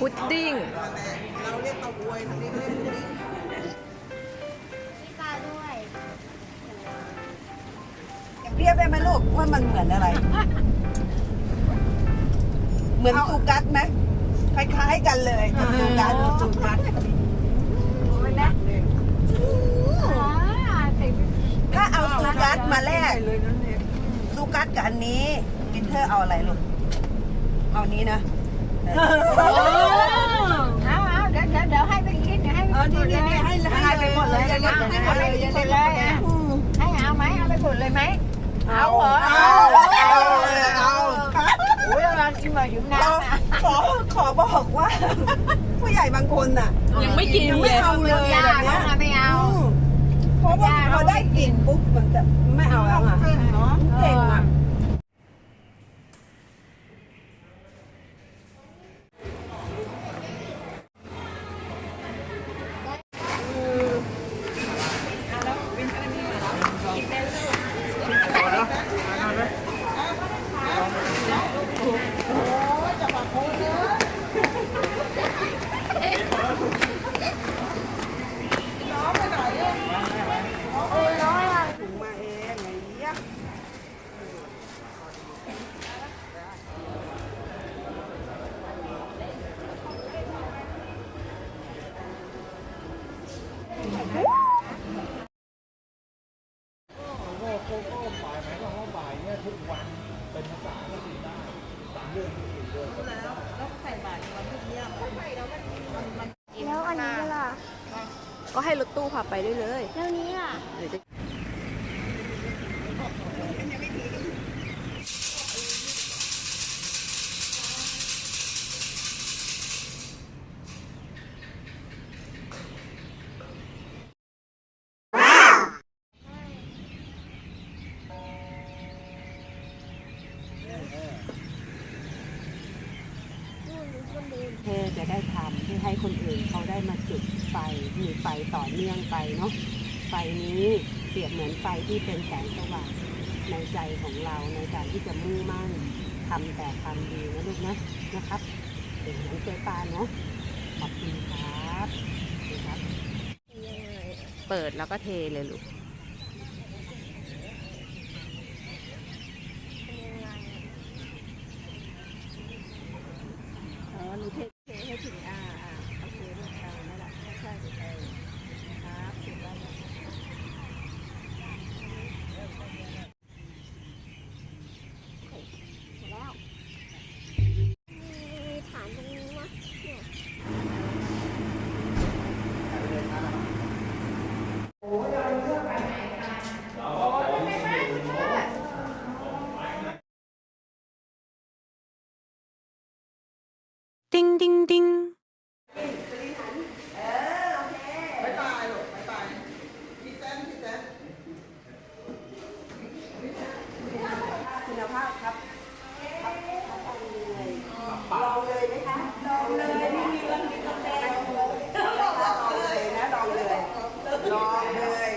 พุดดิ้งเราเรียกเตาบวยทางนี้เขาเรียกพุดดิ้งมีปลาด้วยเรียกได้ไหมลูกว่ามันเหมือนอะไร เหมือนซูกัสไหมคล้ายๆกันเลยกับซูกัสซูกัสถ้าเอาซูกัสมาแลกซูกัสกับอันนี้วินเทอร์เอาอะไรลูก เอานี้นะ ให้เออนี่นี่นี่ให้ไปหมดเลยย่าเรียกให้ห้ไปเลยอย่าหมเลยให้เอาไหมเอาไปหมดเลยไหมเอาเหรอเอาเอาเอาโอ้ยเรากินมาอยู่เราน้ำอะขอขอบอกว่า ผู้ใหญ่บางคนน่ะ ยังไม่กินยังไม่เอาเลยแบบนี้ไม่เอาเพราะว่าพอได้กลิ่นปุ๊บมันจะไม่เอาแล้วอะเก่งอะ ถุงมาเองไงเงี้ย แล้วอันนี้ล่ะ ก็ให้ รถตู้พาไปได้เลยแล้วนี้ล่ะหรือจะ เทจะได้ทำที่ให้คนอื่นเขาได้มาจุดไฟมีไฟต่อเนื่องไปเนาะไฟนี้เปรียบเหมือนไฟที่เป็นแสงสว่างในใจของเราในการที่จะมุ่งมั่นทำแต่ความดีนะลูกนะนะครับเป็นน้องเจปานเนาะขอบคุณครับขอบคุณครับเปิดแล้วก็เทเลยลูก อ๋อหนูเทเทให้ถึงอ่าอ่าโอเคลูกอ่านั่นแหละใช่ใช่ครับถูกแล้ว มีฐานตรงนี้นะเนี่ย ติ้งติ้งติ้ง บ๊ายบายลูกบ๊ายบายพี่แซนพี่แซนคุณภาพครับลองเลยไหมคะลองเลยไม่มีวันมีกาแฟลองเลยนะลองเลยลองเลย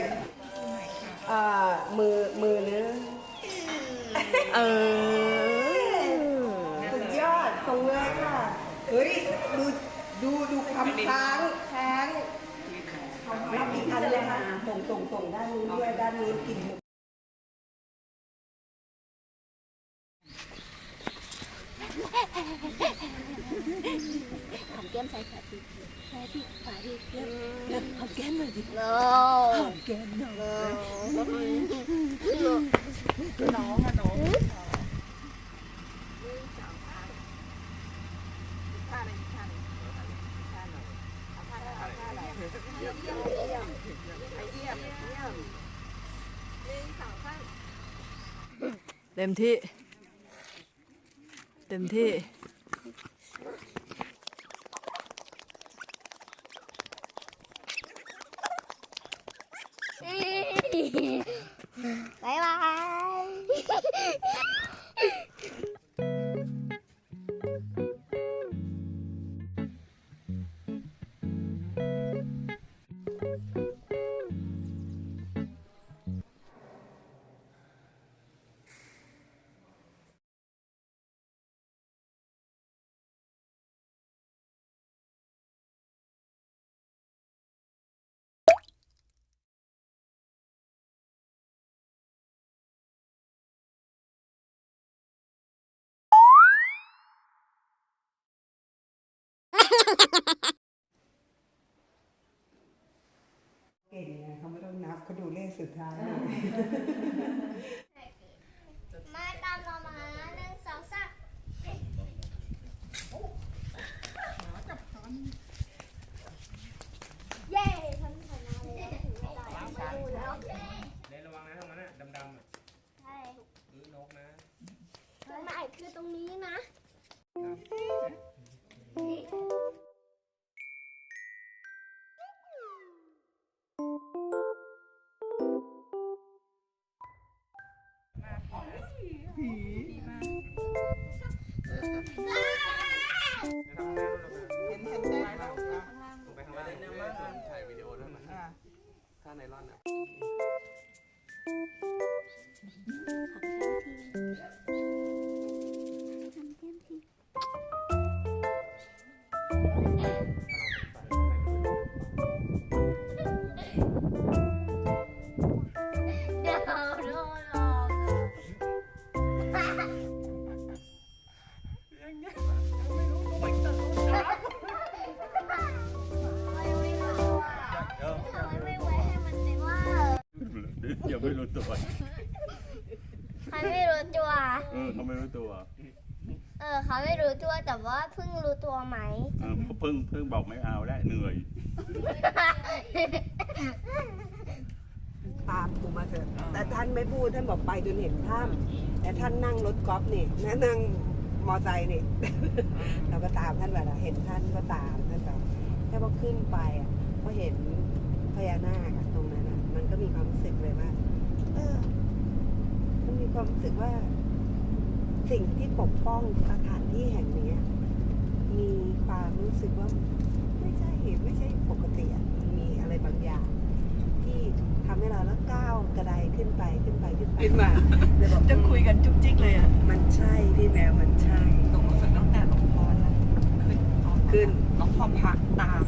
อ่ามือมือนึง เออ สุดยอดส่งเลยค่ะ เฮ้ย ดูดูดูความค้างค้างรับอีกอันเลยค่ะส่งส่งส่งด้านนู้นด้วยด้านนู้นกินหอมแก้มใส่ขาทีขาทีขาทีเริ่มเริ่มหอมแก้มหน่อยดิโนหอมแก้มหน่อยน้องอะน้อง ต็มที่ เต็มที่บายบาย เข ผีเห็นเห็นได้แล้วลงไปข้างล่างเลยส่วนถ่ายวิดีโอด้วยมั้ยถ้าไนลอนอะ ไม่ไม่รู้อะทำไมไม่ไว้ให้มันเต็มว่าย่าไม่รู้ตัวใครไม่รู้ตัว เออเขาไม่รู้ตัว เออเขาไม่รู้ตัวแต่ว่าเพิ่งรู้ตัวไหมเออเพิ่งเพิ่งบอกไม่เอาแล้วเหนื่อย ตามกูมาเถอะแต่ท่านไม่พูดท่านบอกไปจนเห็นถ้ำแต่ท่านนั่งรถกอล์ฟนี่นะนั่ง มอไซค์นี่ เราก็ตามท่านไปละเห็นท่านก็ตามท่านไปแค่พอขึ้นไปอะพอเห็นพญานาคอะตรงนั้นอะ มันก็มีความรู้สึกเลยว่า เออ มันมีความรู้สึกว่า สิ่งที่ปกป้องสถานที่แห่งนี้อะมีความรู้สึกว่า ไม่ใช่ไม่ใช่ปกติอะมันมีอะไรบางอย่างที่ทำให้เราแล้วก้าวกระไดขึ้นไปขึ้นไปขึ้นไปขึ้นมาเลยบอกจะคุยกันจุ๊กจิ๊กเลยอะ มันใช่พี่แมวมันใช่ ตกรู้สึกตั้งแต่หลวงพ่อนะขึ้น ขึ้น หลวงพ่ อพักตาม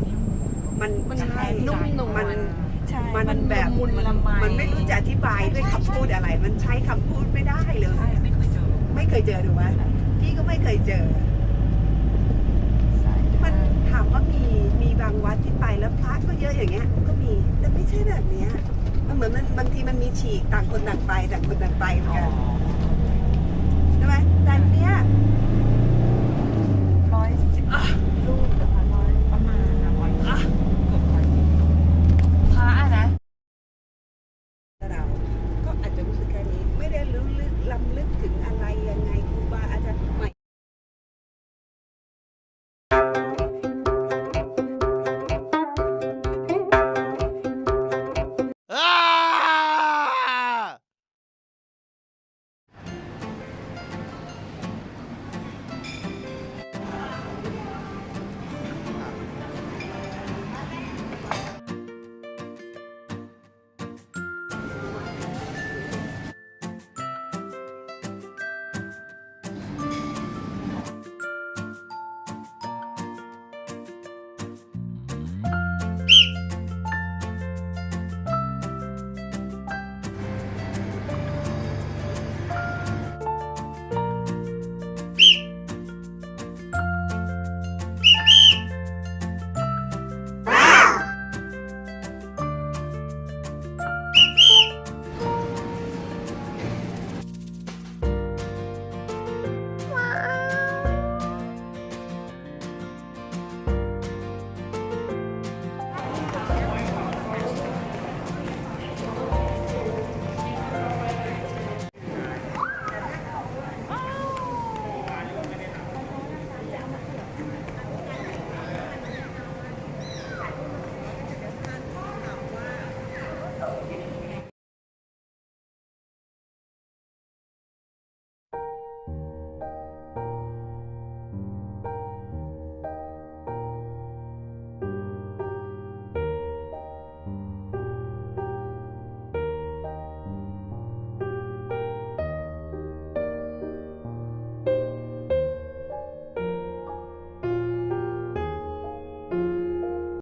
มันมันใช่นุ่มนวล มันใช่มันแบบมุนละไม มันไม่รู้จะอธิบายด้วยคำพูดอะไร มันใช้คำพูดไม่ได้เลย ใช่ไม่เคยเจอไม่เคยเจอถูกไหมพี่ก็ไม่เคยเจอ มันถามว่ามีมีบางวัดที่ไปแล้วพระก็เยอะอย่างเงี้ย ก็มีแต่ไม่ใช่แบบเนี้ยมันเหมือนมันบางทีมันมีฉีกต่างคนต่างไปต่างคนต่างไปเหมือนกันใช่ไหมแต่อันเนี้ยร้อยสิบรูป